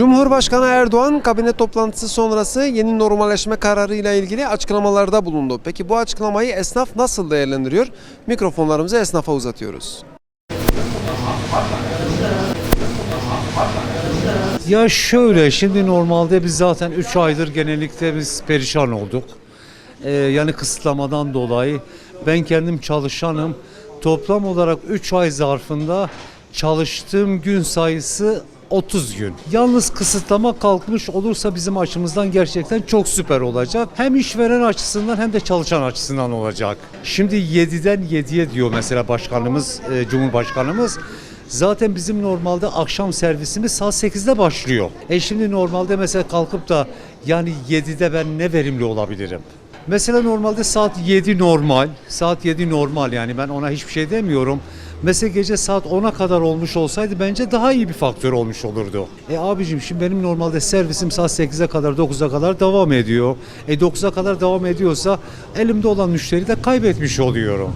Cumhurbaşkanı Erdoğan kabine toplantısı sonrası yeni normalleşme kararı ile ilgili açıklamalarda bulundu. Peki bu açıklamayı esnaf nasıl değerlendiriyor? Mikrofonlarımızı esnafa uzatıyoruz. Ya şöyle şimdi normalde biz zaten 3 aydır genellikle biz perişan olduk. Ee, yani kısıtlamadan dolayı ben kendim çalışanım. Toplam olarak 3 ay zarfında çalıştığım gün sayısı 30 gün. Yalnız kısıtlama kalkmış olursa bizim açımızdan gerçekten çok süper olacak. Hem işveren açısından hem de çalışan açısından olacak. Şimdi 7'den 7'ye diyor mesela başkanımız, e, Cumhurbaşkanımız. Zaten bizim normalde akşam servisimiz saat 8'de başlıyor. E şimdi normalde mesela kalkıp da yani 7'de ben ne verimli olabilirim? Mesela normalde saat 7 normal. Saat 7 normal yani ben ona hiçbir şey demiyorum. Mesela gece saat 10'a kadar olmuş olsaydı bence daha iyi bir faktör olmuş olurdu. E abicim şimdi benim normalde servisim saat 8'e kadar 9'a kadar devam ediyor. E 9'a kadar devam ediyorsa elimde olan müşteri de kaybetmiş oluyorum.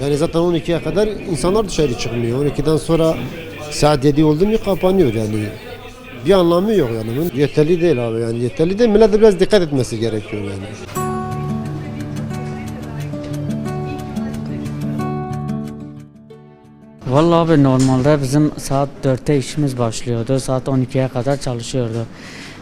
Yani zaten 12'ye kadar insanlar dışarı çıkmıyor. 12'den sonra saat 7 oldu mu kapanıyor yani. Bir anlamı yok yani. Yeterli değil abi yani. Yeterli değil. Millet de biraz dikkat etmesi gerekiyor yani. Vallahi abi normalde bizim saat 4'te işimiz başlıyordu. Saat 12'ye kadar çalışıyordu.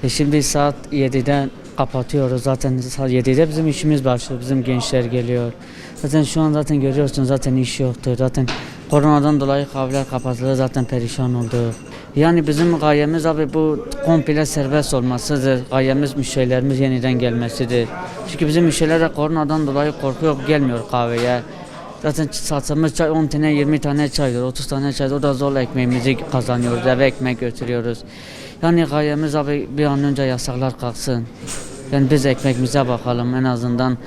E şimdi saat 7'den kapatıyoruz. Zaten saat 7'de bizim işimiz başlıyor. Bizim gençler geliyor. Zaten şu an zaten görüyorsun zaten iş yoktu. Zaten koronadan dolayı kahveler kapatıldı. Zaten perişan olduk. Yani bizim gayemiz abi bu komple serbest olmasıdır. Gayemiz müşterilerimiz yeniden gelmesidir. Çünkü bizim müşteriler de koronadan dolayı korkuyor gelmiyor kahveye. Zaten sattığımız çay 10 tane 20 tane çaydır 30 tane çaydır o da zorla ekmeğimizi kazanıyoruz eve ekmek götürüyoruz. Yani gayemiz abi bir an önce yasaklar kalksın. Yani biz ekmeğimize bakalım en azından.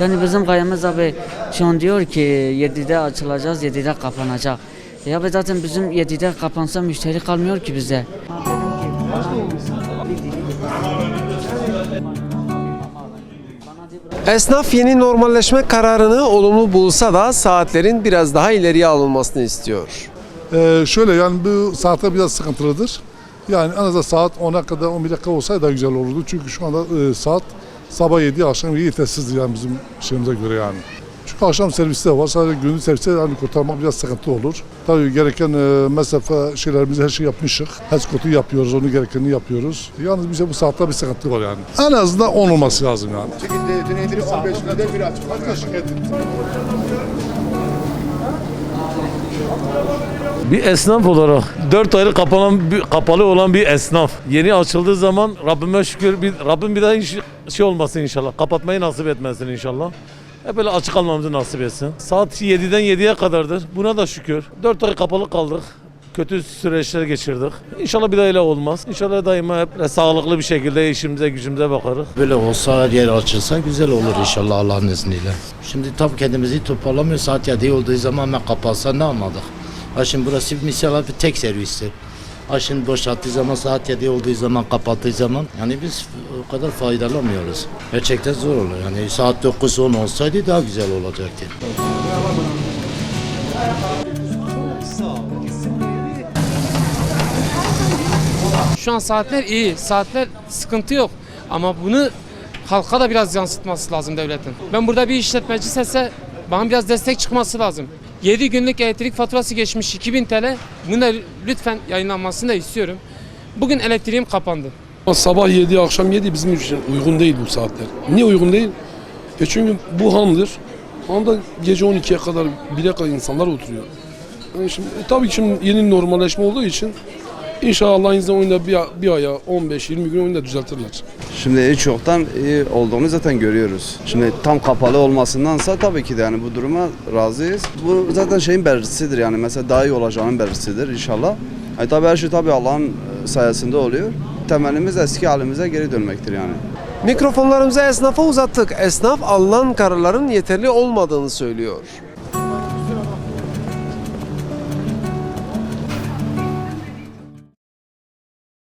Yani bizim gayemiz abi şu an diyor ki 7'de açılacağız 7'de kapanacak. Ya be zaten bizim 7'de kapansa müşteri kalmıyor ki bize. Esnaf yeni normalleşme kararını olumlu bulsa da saatlerin biraz daha ileriye alınmasını istiyor. Ee, şöyle yani bu saatte biraz sıkıntılıdır. Yani en azından saat 10'a kadar 11 dakika olsaydı daha güzel olurdu. Çünkü şu anda e, saat sabah 7 akşam 7 yetersizdir yani bizim şeyimize göre yani. Akşam servisi de var. Sadece gündüz servisi de hani kurtarmak biraz sıkıntı olur. Tabii gereken e, mesafe şeylerimizi her şey yapmışık. Heskotu yapıyoruz, onu gerekeni yapıyoruz. Yalnız bize bu saatte bir sıkıntı var yani. En azından 10 olması lazım yani. Bir esnaf olarak 4 aylık kapanan bir- kapalı olan bir esnaf yeni açıldığı zaman Rabbime şükür bir Rabbim bir daha hiç şey olmasın inşallah. Kapatmayı nasip etmesin inşallah. Hep böyle açık kalmamızı nasip etsin. Saat 7'den 7'ye kadardır. Buna da şükür. 4 ay kapalı kaldık. Kötü süreçler geçirdik. İnşallah bir daha öyle olmaz. İnşallah daima hep sağlıklı bir şekilde işimize gücümüze bakarız. Böyle olsa her yer açılsa güzel olur inşallah Allah'ın izniyle. Şimdi tam kendimizi toparlamıyor. Saat 7 olduğu zaman hemen kapatsa ne anladık? Ha şimdi burası mesela bir tek servistir. Ha şimdi boşalttığı zaman saat 7 olduğu zaman kapattığı zaman yani biz o kadar faydalanmıyoruz. Gerçekten zor olur. Yani saat 9-10 olsaydı daha güzel olacaktı. Şu an saatler iyi. Saatler sıkıntı yok. Ama bunu halka da biraz yansıtması lazım devletin. Ben burada bir işletmeci sese bana biraz destek çıkması lazım. 7 günlük elektrik faturası geçmiş 2000 TL. Bunu lütfen yayınlanmasını da istiyorum. Bugün elektriğim kapandı. Sabah 7 akşam 7 bizim için uygun değil bu saatler. Niye uygun değil? E çünkü bu hamdır. Hamda gece 12'ye kadar 1'e kadar insanlar oturuyor. Yani şimdi, e tabii ki şimdi yeni normalleşme olduğu için inşallah izniyle oyunda bir, bir aya 15-20 gün oyunda düzeltirler. Şimdi hiç yoktan iyi olduğunu zaten görüyoruz. Şimdi tam kapalı olmasındansa tabii ki de yani bu duruma razıyız. Bu zaten şeyin belirtisidir yani mesela daha iyi olacağının belirtisidir inşallah. Yani tabii her şey tabii Allah'ın e, sayesinde oluyor. Temennimiz eski halimize geri dönmektir yani. Mikrofonlarımızı esnafa uzattık. Esnaf alınan kararların yeterli olmadığını söylüyor.